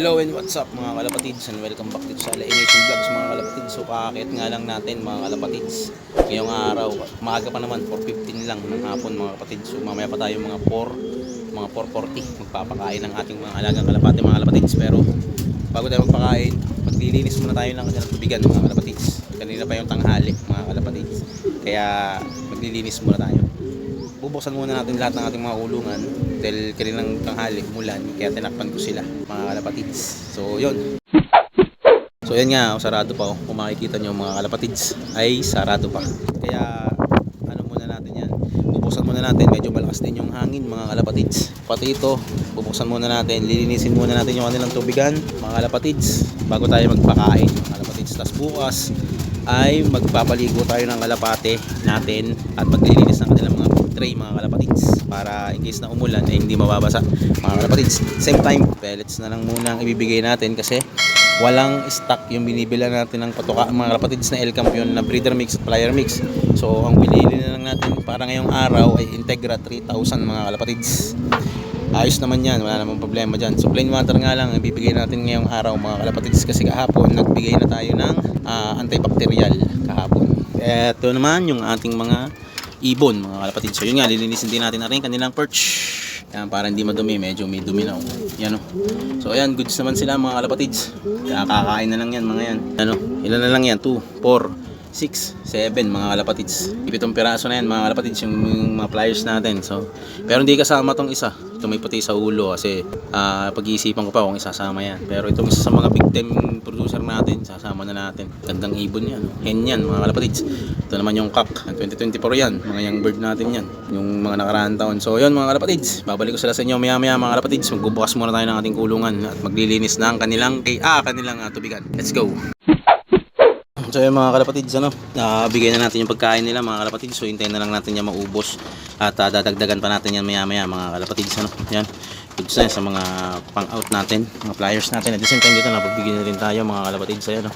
Hello and what's up mga kalapatids and welcome back dito sa LA Nation Vlogs mga kalapatids. So kakakit nga lang natin mga kalapatids. Ngayong araw, maaga pa naman, 4.15 lang ng hapon mga kalapatids. So mamaya pa tayo mga 4, mga 4.40 magpapakain ng ating mga alagang kalapati mga kalapatids. Pero bago tayo magpakain, maglilinis muna tayo ng kanilang tubigan mga kalapatids. Kanina pa yung tanghali mga kalapatids. Kaya maglilinis muna tayo bubuksan muna natin lahat ng ating mga kulungan. Dahil kaninang tanghali umulan kaya tinakpan ko sila mga kalapatids. So yun. So yan nga sarado pa oh. kung makikita nyo mga kalapatids ay sarado pa. Kaya ano muna natin yan? Bubuksan muna natin. Medyo malakas din yung hangin mga kalapatids. Pati ito bubuksan muna natin. Lilinisin muna natin yung kanilang tubigan mga kalapatids bago tayo magpakain mga kalapatids. Tapos bukas ay magpapaligo tayo ng kalapate natin at maglilinis ng kanilang mga tray mga kalapatids para in case na umulan ay hindi mababasa mga kalapatids. Same time pellets na lang muna ang ibibigay natin kasi walang stock yung binibila natin ng patuka mga kalapatids na El Campion na breeder mix at flyer mix. So ang binili na lang natin para ngayong araw ay Integra 3000 mga kalapatids. Ayos naman yan wala namang problema dyan. So plain water nga lang ang bibigay natin ngayong araw mga kalapatids kasi kahapon nagbigay na tayo ng ah, antibacterial kahapon. Eto naman yung ating mga ibon mga kalapatids so yun nga lilinisin din natin na rin kanilang perch. Yan, para hindi madumi medyo may dumi na oh. yan oh. so ayan goods naman sila mga kalapatids kakain na lang yan mga yan. Ano ilan na lang yan? 2, 4 6, 7 mga kalapatids. Ipitong piraso na yan mga kalapatids yung, yung mga pliers natin. So, pero hindi kasama tong isa. Ito may puti sa ulo kasi ah, pag-iisipan ko pa kung isasama yan. Pero itong isa sa mga big time producer natin, sasama na natin. Gandang ibon yan. Hen yan mga kalapatids. Ito naman yung cock. 2024 yan. Mga young bird natin yan. Yung mga nakaraan taon. So, yun mga kalapatids. Babalik ko sila sa inyo maya maya mga kalapatids. Magbubukas muna tayo ng ating kulungan at maglilinis ng kanilang, kay, ah, kanilang ah, tubigan. Let's go! So yung mga kalapatids ano, nabigay na natin yung pagkain nila mga kalapatids. So hintayin na lang natin yan maubos at ah, dadagdagan pa natin yan maya maya mga kalapatids ano. Yan. Goods na sa mga pang out natin, mga flyers natin. At the same time dito napagbigyan na rin tayo mga kalapatids ayan no.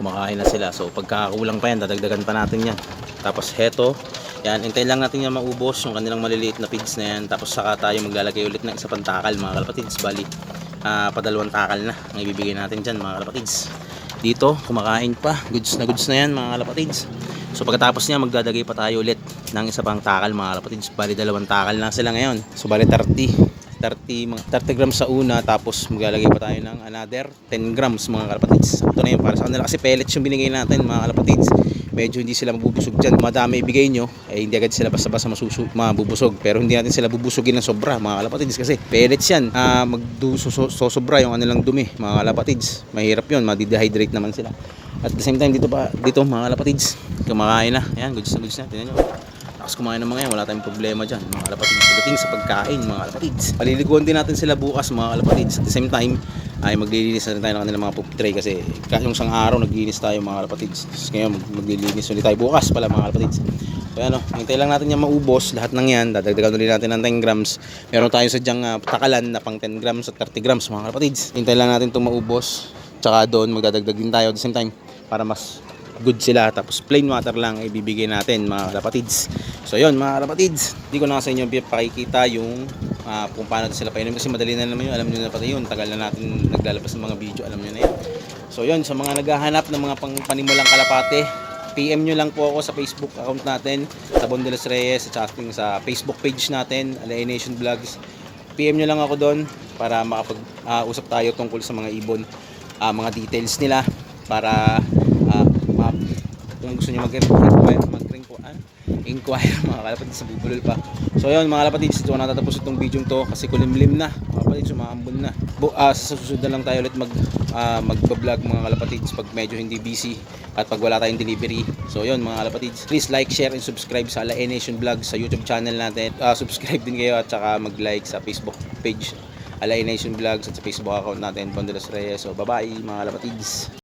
Kumakain na sila. So pagkakakulang pa yan, dadagdagan pa natin yan. Tapos heto, yan, hintayin lang natin yan maubos yung kanilang maliliit na pigs na yan. Tapos saka tayo maglalagay ulit ng isa pang takal mga kalapatids. Bali, ah, padalawang takal na ang ibibigay natin dyan mga kalapatids dito kumakain pa. Goods na goods na yan mga kalapatids so pagkatapos niya magdadagay pa tayo ulit ng isa pang takal mga kalapatids bali dalawang takal na sila ngayon. So bali 30 30, mga 30 grams sa una tapos maglalagay pa tayo ng another 10 grams mga kalapatids ito na yun para sa kanila. Kasi pellets yung binigay natin mga kalapatids medyo hindi sila mabubusog dyan. Madami ibigay nyo eh hindi agad sila basta-basta masusu- mabubusog. Pero hindi natin sila bubusugin ng sobra mga kalapatids kasi. Pellets yan. Ah magdusosobra yung kanilang dumi mga kalapatids. Mahirap yun madidehydrate naman sila. At the same time dito pa dito mga kalapatids kumakain na. Yan goods na goods na tingnan nyo. Tapos kumain ng mga yan, wala tayong problema dyan, mga kalapatids. Pagdating sa pagkain, mga kalapatids. Paliliguan din natin sila bukas, mga kalapatids. At the same time, ay maglilinis na rin tayo ng kanilang mga poop tray kasi yung isang araw naglilinis tayo mga kalapatids. Tapos ngayon mag maglilinis ulit tayo bukas pala mga kalapatids. So ano, hintay lang natin yan maubos lahat ng yan. Dadagdagan ulit natin ng 10 grams. Meron tayong sadyang uh, takalan na pang 10 grams at 30 grams mga kalapatids. Hintay lang natin itong maubos. Tsaka doon magdadagdag din tayo at the same time para mas good sila tapos plain water lang ibibigay natin mga kalapatids so yun mga kalapatids hindi ko na sa inyo pakikita yung ah, kung paano sila painom. Kasi madali na naman yun. Alam nyo na pati yun. Tagal na natin naglalabas ng mga video. Alam nyo na yun. So yun. Sa mga naghahanap ng mga pang panimulang kalapate PM nyo lang po ako sa Facebook account natin. Sa Bondelos Reyes at ating sa Facebook page natin Alay Nation Vlogs. PM nyo lang ako doon para makapag-usap tayo tungkol sa mga ibon ah, mga details nila para ah, ma- kung gusto niyo mag-inquire mag po ah, inquire mga kalapatids sa bubulol pa. So yun mga kalapatids ito na natatapos itong video to kasi kulimlim na. Mga kalapatids umaambon na. Bu ah, sa susunod na lang tayo ulit mag ah, magbablog mga kalapatids pag medyo hindi busy at pag wala tayong delivery. So yun mga kalapatids please like share and subscribe sa Ala Nation Vlog sa YouTube channel natin. Ah, subscribe din kayo at saka mag like sa Facebook page Alay Nation Vlogs at sa Facebook account natin Bondelos Reyes. So bye bye mga kalapatids